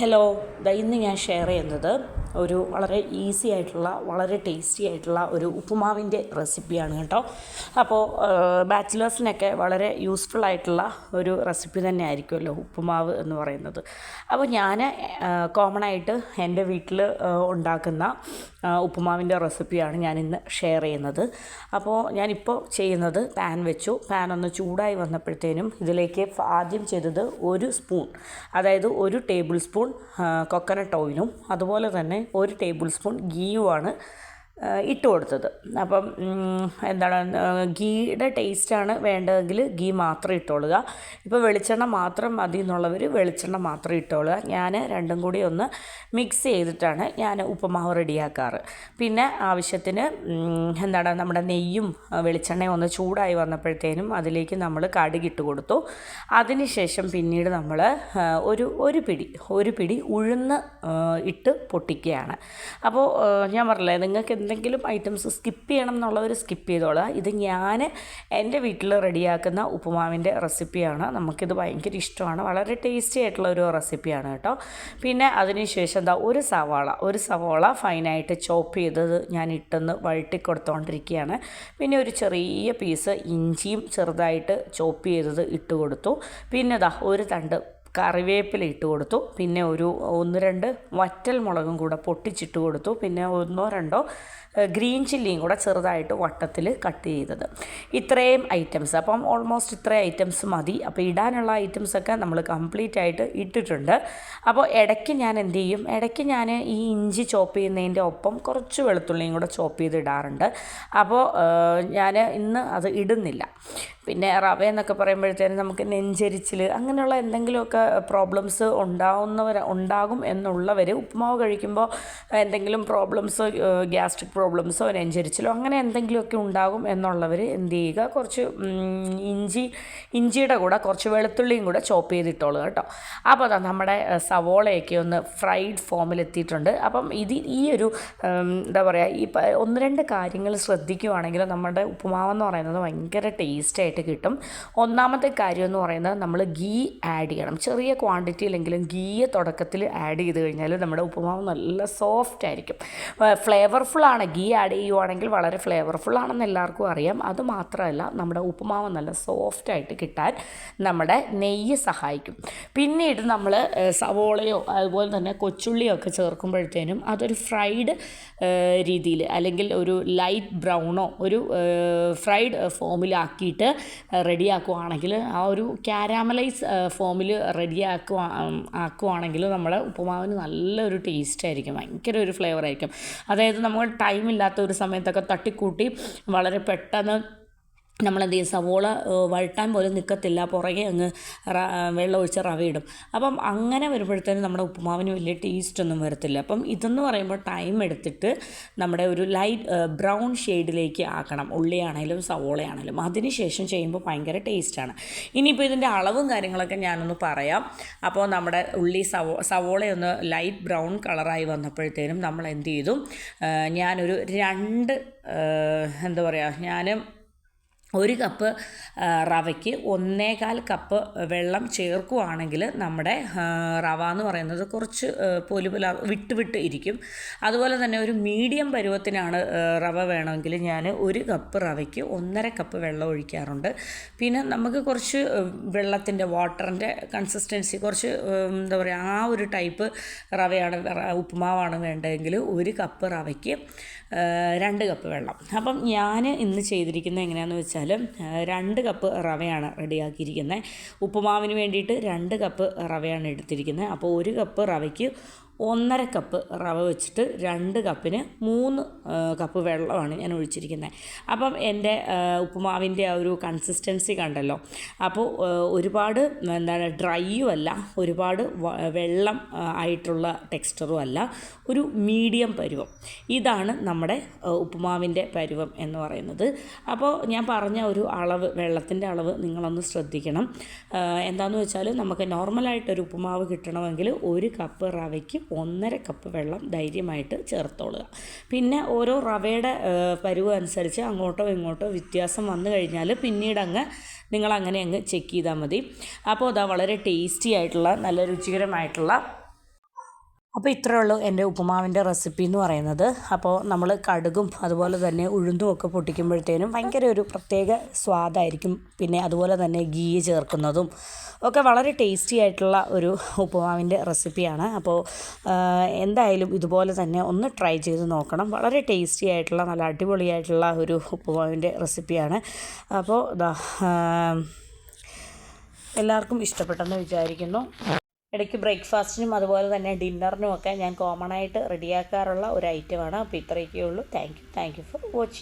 Hello ഇന്ന് ഞാൻ share ചെയ്യുന്നത് ഒരു വളരെ ഈസി ആയിട്ടുള്ള വളരെ ടേസ്റ്റി ആയിട്ടുള്ള ഒരു ഉപ്പുമാവിന്റെ റെസിപ്പിയാണ് കേട്ടോ. അപ്പോൾ ബാച്ചിലേഴ്സിനൊക്കെ വളരെ യൂസ്ഫുൾ ആയിട്ടുള്ള ഒരു റെസിപ്പി തന്നെ ആയിരിക്കുമല്ലോ ഉപ്പുമാവ് എന്ന് പറയുന്നത്. അപ്പോൾ ഞാൻ കോമൺ ആയിട്ട് എന്റെ വീട്ടിൽ ഉണ്ടാക്കുന്ന ഉപ്പുമാവിന്റെ റെസിപ്പിയാണ് ഞാൻ ഇന്ന് ഷെയർ ചെയ്യുന്നത്. അപ്പോൾ ഞാനിപ്പോൾ ചെയ്യുന്നത് പാൻ വെച്ചു. പാൻ ഒന്ന് ചൂടായി വന്നപ്പോഴത്തേനും ഇതിലേക്ക് ആദ്യം ചെയ്തത് ഒരു സ്പൂൺ അതായത് ഒരു ടേബിൾ സ്പൂൺ കൊക്കനട്ട് ഓയിലും അതുപോലെ തന്നെ ഒരു ടേബിൾ സ്പൂൺ ഗീയുമാണ് ഇട്ട് കൊടുത്തത് അപ്പം എന്താണ് ഗീയുടെ ടേസ്റ്റാണ് വേണ്ടതെങ്കിൽ ഗീ മാത്രം ഇട്ടോളുക. ഇപ്പോൾ വെളിച്ചെണ്ണ മാത്രം മതി എന്നുള്ളവർ വെളിച്ചെണ്ണ മാത്രം ഇട്ടോളുക. ഞാൻ രണ്ടും കൂടി ഒന്ന് മിക്സ് ചെയ്തിട്ടാണ് ഞാൻ ഉപ്പുമാവ് റെഡിയാക്കാറ്. പിന്നെ ആവശ്യത്തിന് എന്താണ് നമ്മുടെ നെയ്യും വെളിച്ചെണ്ണയും ഒന്ന് ചൂടായി വന്നപ്പോഴത്തേനും അതിലേക്ക് നമ്മൾ കടുകിട്ട് കൊടുത്തു. അതിനുശേഷം പിന്നീട് നമ്മൾ ഒരു ഒരു പിടി ഒരു പിടി ഉഴുന്ന് ഇട്ട് പൊട്ടിക്കുകയാണ്. അപ്പോൾ ഞാൻ പറഞ്ഞില്ലേ നിങ്ങൾക്ക് എന്തെങ്കിലും ഐറ്റംസ് സ്കിപ്പ് ചെയ്യണം എന്നുള്ളവർ സ്കിപ്പ് ചെയ്തോളാം. ഇത് ഞാൻ എന്റെ വീട്ടിൽ റെഡിയാക്കുന്ന ഉപ്പുമാവിന്റെ റെസിപ്പിയാണ് നമുക്കിത് ഭയങ്കര ഇഷ്ടമാണ്. വളരെ ടേസ്റ്റി ആയിട്ടുള്ള ഒരു റെസിപ്പിയാണ് കേട്ടോ. പിന്നെ അതിനുശേഷം എന്താ ഒരു സവാള. ഒരു സവാള ഫൈനായിട്ട് ചോപ്പ് ചെയ്തത് ഞാൻ ഇട്ടെന്ന് വഴട്ടി പിന്നെ ഒരു ചെറിയ പീസ് ഇഞ്ചിയും ചെറുതായിട്ട് ചോപ്പ് ചെയ്തത് ഇട്ട് കൊടുത്തു. പിന്നെ ദാ ഒരു തണ്ട് കറിവേപ്പില ഇട്ട് കൊടുത്തു. പിന്നെ ഒരു ഒന്ന് രണ്ട് വറ്റൽ മുളകും കൂടെ പൊട്ടിച്ചിട്ട് കൊടുത്തു. പിന്നെ ഒന്നോ രണ്ടോ ഗ്രീൻ ചില്ലിയും കൂടെ ചെറുതായിട്ട് വട്ടത്തിൽ കട്ട് ചെയ്തത്. ഇത്രയും ഐറ്റംസ്. അപ്പം ഓൾമോസ്റ്റ് ഇത്രയും ഐറ്റംസ് മതി. അപ്പോൾ ഇടാനുള്ള ഐറ്റംസൊക്കെ നമ്മൾ കംപ്ലീറ്റ് ആയിട്ട് ഇട്ടിട്ടുണ്ട്. അപ്പോൾ ഇടയ്ക്ക് ഞാൻ എന്ത് ചെയ്യും? ഇടയ്ക്ക് ഞാൻ ഈ ഇഞ്ചി ചോപ്പ് ചെയ്യുന്നതിന്റെ ഒപ്പം കുറച്ച് വെളുത്തുള്ളിയും കൂടെ ചോപ്പ് ചെയ്ത് ഇടാറുണ്ട്. അപ്പോൾ ഞാൻ ഇന്ന് അത് ഇടുന്നില്ല. പിന്നെ റവ എന്നൊക്കെ പറയുമ്പോഴത്തേനും നമുക്ക് നെഞ്ചരിച്ചിൽ അങ്ങനെയുള്ള എന്തെങ്കിലുമൊക്കെ പ്രോബ്ലംസ് ഉണ്ടാവുന്നവർ ഉണ്ടാകും എന്നുള്ളവർ ഉപ്പുമാവ് കഴിക്കുമ്പോൾ എന്തെങ്കിലും പ്രോബ്ലംസ് ഗ്യാസ്ട്രിക് പ്രോബ്ലംസോ നെഞ്ചരിച്ചിലോ അങ്ങനെ എന്തെങ്കിലുമൊക്കെ ഉണ്ടാകും എന്നുള്ളവർ എന്ത് ചെയ്യുക? കുറച്ച് ഇഞ്ചി ഇഞ്ചിയുടെ കൂടെ കുറച്ച് വെളുത്തുള്ളിയും കൂടെ ചോപ്പ് ചെയ്തിട്ടോളൂ കേട്ടോ. അപ്പോൾ അതാ നമ്മുടെ സവോളയൊക്കെ ഒന്ന് ഫ്രൈഡ് ഫോമിലെത്തിയിട്ടുണ്ട് അപ്പം ഇത് ഈ ഒരു എന്താ പറയുക ഈ ഒന്ന് രണ്ട് കാര്യങ്ങൾ ശ്രദ്ധിക്കുവാണെങ്കിൽ നമ്മുടെ ഉപ്പുമാവെന്ന് പറയുന്നത് ഭയങ്കര ടേസ്റ്റായിട്ട് കിട്ടും. ഒന്നാമത്തെ കാര്യം എന്ന് പറയുന്നത് നമ്മൾ ഗീ ആഡ് ചെയ്യണം. ചെറിയ ക്വാണ്ടിറ്റിയിലെങ്കിലും ഗീയെ തുടക്കത്തിൽ ആഡ് ചെയ്ത് കഴിഞ്ഞാൽ നമ്മുടെ ഉപ്പുമാവ് നല്ല സോഫ്റ്റ് ആയിരിക്കും. ഫ്ലേവർഫുള്ളാണ് ഗീ ആഡ് ചെയ്യുവാണെങ്കിൽ വളരെ ഫ്ലേവർഫുൾ ആണെന്ന് എല്ലാവർക്കും അറിയാം. അത് മാത്രമല്ല നമ്മുടെ ഉപ്പുമാവ് നല്ല സോഫ്റ്റ് ആയിട്ട് കിട്ടാൻ നമ്മുടെ നെയ്യ് സഹായിക്കും. പിന്നീട് നമ്മൾ സവോളയോ അതുപോലെ തന്നെ കൊച്ചുള്ളിയോ ഒക്കെ ചേർക്കുമ്പോഴത്തേനും അതൊരു ഫ്രൈഡ് രീതിയിൽ അല്ലെങ്കിൽ ഒരു ലൈറ്റ് ബ്രൗണോ ഒരു ഫ്രൈഡ് ഫോമിലാക്കിയിട്ട് റെഡിയാക്കുവാണെങ്കിൽ ആ ഒരു ക്യാരാമലൈസ് ഫോമിൽ റെഡിയാക്കുക ആക്കുവാണെങ്കിൽ നമ്മുടെ ഉപ്പുമാവിന് നല്ലൊരു ടേസ്റ്റ് ആയിരിക്കും. ഭയങ്കര ഒരു ഫ്ലേവർ ആയിരിക്കും. അതായത് നമ്മൾ ടൈം ഇല്ലാത്ത ഒരു സമയത്തൊക്കെ തട്ടിക്കൂട്ടി വളരെ പെട്ടെന്ന് നമ്മളെന്ത് ചെയ്യും? സവോള വഴട്ടാൻ പോലും നിൽക്കത്തില്ല പുറകെ അങ്ങ് റ ഒഴിച്ച് റവ ഇടും. അപ്പം അങ്ങനെ വരുമ്പോഴത്തേനും നമ്മുടെ ഉപ്പുമാവിന് വലിയ ടേസ്റ്റ് ഒന്നും വരത്തില്ല. അപ്പം ഇതെന്ന് പറയുമ്പോൾ ടൈം എടുത്തിട്ട് നമ്മുടെ ഒരു ലൈറ്റ് ബ്രൗൺ ഷെയ്ഡിലേക്ക് ആക്കണം. ഉള്ളിയാണേലും സവോളയാണേലും. അതിന് ശേഷം ചെയ്യുമ്പോൾ ഭയങ്കര ടേസ്റ്റാണ് ഇനിയിപ്പോൾ ഇതിന്റെ അളവും കാര്യങ്ങളൊക്കെ ഞാനൊന്ന് പറയാം. അപ്പോൾ നമ്മുടെ ഉള്ളി സവോ സവോളയൊന്ന് ലൈറ്റ് ബ്രൗൺ കളറായി വന്നപ്പോഴത്തേനും നമ്മൾ എന്ത് ചെയ്തു? ഞാനൊരു രണ്ട് എന്താ പറയുക ഞാൻ ഒരു കപ്പ് റവയ്ക്ക് ഒന്നേകാൽ കപ്പ് വെള്ളം ചേർക്കുകയാണെങ്കിൽ നമ്മുടെ റവ എന്ന് പറയുന്നത് കുറച്ച് പൊലുപുല വിട്ട് വിട്ട് ഇരിക്കും. അതുപോലെ തന്നെ ഒരു മീഡിയം പരുവത്തിനാണ് റവ വേണമെങ്കിൽ ഞാൻ ഒരു കപ്പ് റവയ്ക്ക് ഒന്നര കപ്പ് വെള്ളം ഒഴിക്കാറുണ്ട്. പിന്നെ നമുക്ക് കുറച്ച് വെള്ളത്തിന്റെ വാട്ടറിന്റെ കൺസിസ്റ്റൻസി കുറച്ച് എന്താ പറയുക ആ ഒരു ടൈപ്പ് റവയാണ് ഉപ്പുമാവാണ് വേണ്ടതെങ്കിൽ ഒരു കപ്പ് റവയ്ക്ക് രണ്ട് കപ്പ് വെള്ളം. അപ്പം ഞാൻ ഇന്ന് ചെയ്തിരിക്കുന്നത് എങ്ങനെയാണെന്ന് വെച്ചാൽ രണ്ട് കപ്പ് റവയാണ് റെഡിയാക്കിയിരിക്കുന്നത്. ഉപ്പുമാവിന് വേണ്ടിയിട്ട് രണ്ട് കപ്പ് റവയാണ് എടുത്തിരിക്കുന്നത്. അപ്പോൾ ഒരു കപ്പ് റവയ്ക്ക് ഒന്നര കപ്പ് റവ വെച്ചിട്ട് രണ്ട് കപ്പിന് മൂന്ന് കപ്പ് വെള്ളമാണ് ഞാൻ ഒഴിച്ചിരിക്കുന്നത്. അപ്പം എന്റെ ഉപ്പുമാവിന്റെ ആ ഒരു കൺസിസ്റ്റൻസി കണ്ടല്ലോ. അപ്പോൾ ഒരുപാട് എന്താണ് ഡ്രൈയും അല്ല ഒരുപാട് വെള്ളം ആയിട്ടുള്ള ടെക്സ്ചറും അല്ല ഒരു മീഡിയം പരുവം. ഇതാണ് നമ്മുടെ ഉപ്പുമാവിന്റെ പരുവം എന്ന് പറയുന്നത്. അപ്പോൾ ഞാൻ പറഞ്ഞ ഒരു അളവ് വെള്ളത്തിന്റെ അളവ് നിങ്ങളൊന്ന് ശ്രദ്ധിക്കണം. എന്താണെന്ന് വെച്ചാൽ നമുക്ക് നോർമലായിട്ടൊരു ഉപ്പുമാവ് കിട്ടണമെങ്കിൽ ഒരു കപ്പ് റവയ്ക്ക് ഒന്നര കപ്പ് വെള്ളം ധൈര്യമായിട്ട് ചേർത്തോളുക. പിന്നെ ഓരോ റവയുടെ പരുവ് അനുസരിച്ച് അങ്ങോട്ടോ ഇങ്ങോട്ടോ വ്യത്യാസം വന്നു കഴിഞ്ഞാൽ പിന്നീട് അങ്ങ് നിങ്ങൾ അങ്ങനെ അങ്ങ് ചെക്ക് ചെയ്താൽ മതി. അപ്പോൾ അതാ വളരെ ടേസ്റ്റി ആയിട്ടുള്ള നല്ല രുചികരമായിട്ടുള്ള അപ്പോൾ ഇത്രയേ ഉള്ളൂ എന്റെ ഉപ്പുമാവിന്റെ റെസിപ്പി എന്ന് പറയുന്നത്. അപ്പോൾ നമ്മൾ കടുകും അതുപോലെ തന്നെ ഉഴുന്നും ഒക്കെ പൊട്ടിക്കുമ്പോഴത്തേനും ഭയങ്കര ഒരു പ്രത്യേക സ്വാദായിരിക്കും. പിന്നെ അതുപോലെ തന്നെ ഗീ ചേർക്കുന്നതും ഒക്കെ വളരെ ടേസ്റ്റി ആയിട്ടുള്ള ഒരു ഉപ്പുമാവിന്റെ റെസിപ്പിയാണ് അപ്പോൾ എന്തായാലും ഇതുപോലെ തന്നെ ഒന്ന് ട്രൈ ചെയ്ത് നോക്കണം. വളരെ ടേസ്റ്റി ആയിട്ടുള്ള നല്ല അടിപൊളിയായിട്ടുള്ള ഒരു ഉപ്പുമാവിന്റെ റെസിപ്പിയാണ് അപ്പോൾ എല്ലാവർക്കും ഇഷ്ടപ്പെട്ടെന്ന് വിചാരിക്കുന്നു. ഇടയ്ക്ക് ബ്രേക്ക്ഫാസ്റ്റിനും അതുപോലെ തന്നെ ഡിന്നറിനുമൊക്കെ ഞാൻ കോമൺ ആയിട്ട് റെഡിയാക്കാറുള്ള ഒരു ഐറ്റമാണ് അപ്പോൾ ഇത്രയൊക്കെ ഉള്ളൂ. Thank you thank you for watching